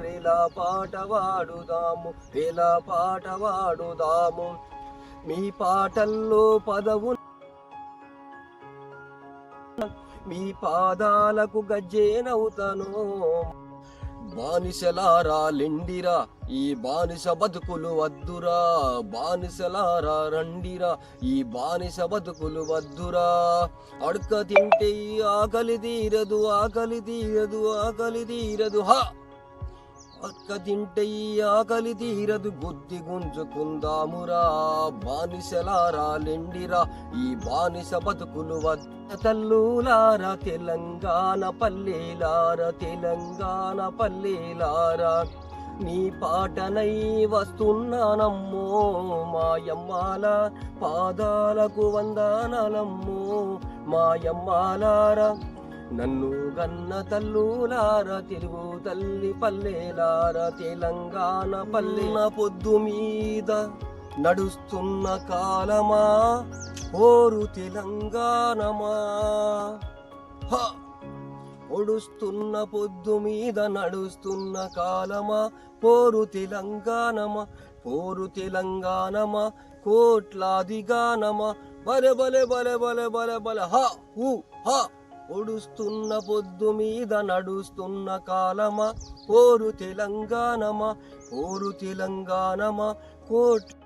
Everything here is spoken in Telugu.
రేలా పాట వాడుదాము రేలా పాట వాడుదాము. మీ పాటల్లో పదవు మీ పాదాలకు గజ్జేనవుతాను బానిసలారా లెండిరా ఈ బానిస బతుకులు వద్దురా. బానిసలారా రండిరా ఈ బానిస బతుకులు వద్దురా. అడక తింటే ఆకలి తీరదు ఆకలి తీరదు ఆకలి తీరదు. హా! అక్క ఆకలి తీరదు బుద్ధి గుంజుకుందామురా. బానిసలారా లెండిరా ఈ బానిస బతుకులు వద్ద తల్లులారా. తెలంగాణ పల్లెలారా తెలంగాణ పల్లెలారా. నీ పాటనై వస్తున్నానమ్మో మాయమ్మాల పాదాలకు వందనాలమ్మో మాయమ్మాలారా. నన్ను గన్న తల్లులారా తెలుగు తల్లి పల్లెలారా తెలంగాణ పల్లెన పొద్దు మీద నడుస్తున్న కాలమా? ఓరు తెలంగాణమా? ఒడుస్తున్న పొద్దు మీద నడుస్తున్న కాలమా? పోరు తెలంగాణమా? పోరు తెలంగాణమా? కోట్లాది గానమా? బలె బలె బలె బలె బలె బలె హ హు హ! ఒడుస్తున్న పొద్దు మీద నడుస్తున్న కాలమా? కోరు తెలంగాణమా? కోరు తెలంగాణమా? కోట్